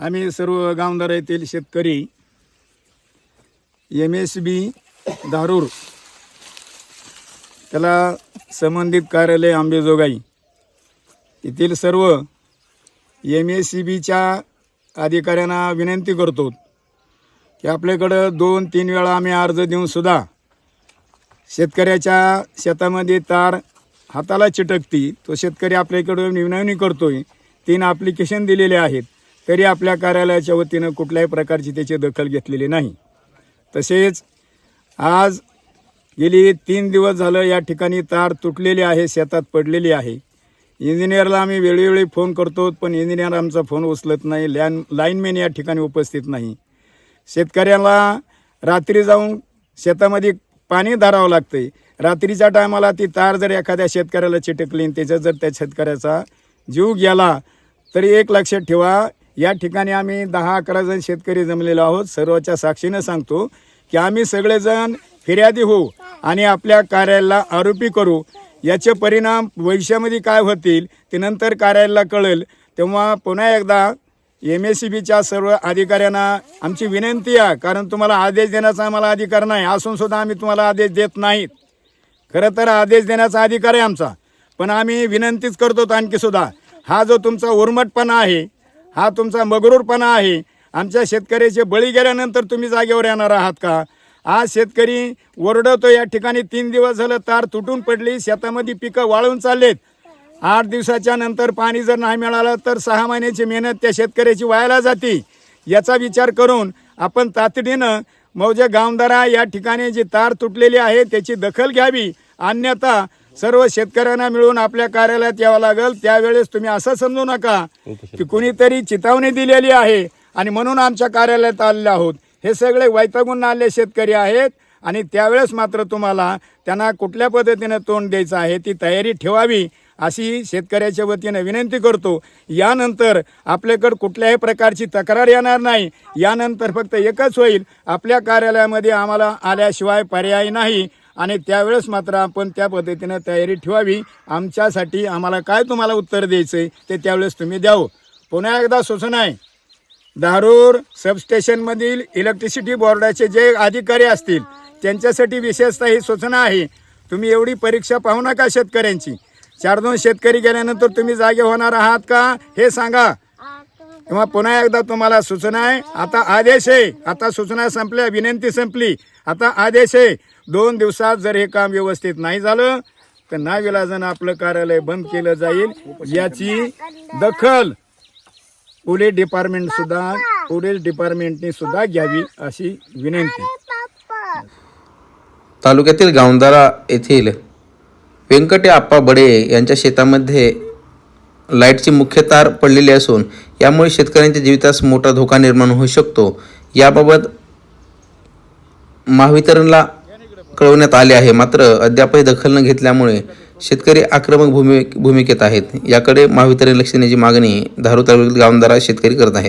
आम्ही सर्व गावदार येथील शेतकरी एम एस बी धारूर त्याला संबंधित कार्यालय आंबेजोगाई येथील सर्व एम एस सी बीच्या अधिकाऱ्यांना विनंती करतो की आपल्याकडं दोन तीन वेळा आम्ही अर्ज देऊनसुद्धा शेतकऱ्याच्या शेतामध्ये तार हाताला चिटकती तो शेतकरी आपल्याकडं विनवणी करतोय तीन ॲप्लिकेशन दिलेले आहेत. तरी आपल्या कार्यालयाच्या वतीनं कुठल्याही प्रकारची त्याची दखल घेतलेली नाही. तसेच आज गेली तीन दिवस झालं या ठिकाणी तार तुटलेली आहे शेतात पडलेली आहे. इंजिनियरला आम्ही वेळोवेळी फोन करतो पण इंजिनियर आमचा फोन उचलत नाही लॅन लाईनमॅन या ठिकाणी उपस्थित नाही. शेतकऱ्याला रात्री जाऊन शेतामध्ये पाणी धरावं लागतंय. रात्रीच्या टायमाला ती तार जर एखाद्या शेतकऱ्याला चिटकली आणि त्याचा जर त्या शेतकऱ्याचा जीव गेला तरी एक लक्षात ठेवा या ठिकाणी आम्ही दहा अकरा जण शेतकरी जमलेलो आहोत. सर्वच्या साक्षीनं सांगतो की आम्ही सगळेजण फिर्यादी होऊ आणि आपल्या कार्यालयाला आरोपी करू. याचे परिणाम भविष्यामध्ये काय होतील ते नंतर कार्यालयाला कळेल. तेव्हा पुन्हा एकदा एम एस सी बीच्या सर्व अधिकाऱ्यांना आमची विनंती आहे कारण तुम्हाला आदेश देण्याचा आम्हाला अधिकार नाही. असून सुद्धा आम्ही तुम्हाला आदेश देत नाहीत. खरं तर आदेश देण्याचा अधिकार आहे आमचा. पण आम्ही विनंतीच करतो आणखी सुद्धा हा जो तुमचा उर्मटपणा आहे हा तुमचा मगरूरपणा आहे. आमच्या शेतकऱ्याचे बळी गेल्यानंतर तुम्ही जागेवर येणार आहात का? आज शेतकरी ओरडतो या ठिकाणी तीन दिवस झालं तार तुटून पडली शेतामध्ये पिकं वाळून चाललेत. आठ दिवसाच्या नंतर पाणी जर नाही मिळालं तर सहा महिन्याची मेहनत त्या शेतकऱ्याची वायाला जाते. याचा विचार करून आपण तातडीनं मौजे गावदारा या ठिकाणी जी तार तुटलेली आहे त्याची दखल घ्यावी. अन्यथा सर्व शेतकऱ्यांना मिळून आपल्या कार्यालयात यावं लागेल. त्यावेळेस तुम्ही असं समजू नका की कुणीतरी चितावणी दिलेली आहे आणि म्हणून आमच्या कार्यालयात आलेले आहोत. हे सगळे वैतागून आलेले शेतकरी आहेत आणि त्यावेळेस मात्र तुम्हाला त्यांना कुठल्या पद्धतीने तोंड द्यायचं आहे ती तयारी ठेवावी अशी शेतकऱ्याच्या वतीनं विनंती करतो. यानंतर आपल्याकडं कुठल्याही प्रकारची तक्रार येणार नाही. यानंतर फक्त एकच होईल. आपल्या कार्यालयामध्ये आम्हाला आल्याशिवाय पर्याय नाही. आणि त्यावेळेस मात्र आपण त्या पद्धतीनं तयारी ठेवावी. आमच्यासाठी आम्हाला काय तुम्हाला उत्तर द्यायचं आहे ते त्यावेळेस तुम्ही द्यावं. पुन्हा एकदा सूचना आहे. धारूर सबस्टेशनमधील इलेक्ट्रिसिटी बोर्डाचे जे अधिकारी असतील त्यांच्यासाठी विशेषतः ही सूचना आहे. तुम्ही एवढी परीक्षा पाहू नका शेतकऱ्यांची. चार दोन शेतकरी गेल्यानंतर तुम्ही जागे होणार आहात का हे सांगा. किंवा पुन्हा एकदा तुम्हाला सूचना आहे. आता आदेश आहे. आता सूचना संपल्या विनंती संपली. आता आदेश आहे दोन दिवसात जर हे काम व्यवस्थित नाही झालं तर नाविलाजानं आपलं कार्यालय बंद केलं जाईल. याची दखल पोलीस डिपार्टमेंट सुद्धा पोलीस डिपार्टमेंटने सुद्धा घ्यावी अशी विनंती. तालुक्यातील गावंदारा येथील व्यंकटे आप्पा बडे यांच्या शेतामध्ये लाईटची मुख्य तार पडलेली असून यामुळे शेतकऱ्यांच्या जीवितास मोठा धोका निर्माण होऊ शकतो. याबाबत महावितरणला कळवण्यात आले आहे. मात्र अद्यापही दखल न घेतल्यामुळे शेतकरी आक्रमक भूमि भूमिकेत आहेत. याकडे महावितरण लक्ष देण्याची मागणी धारू तालुक्यातील गावंदारा शेतकरी करत आहेत.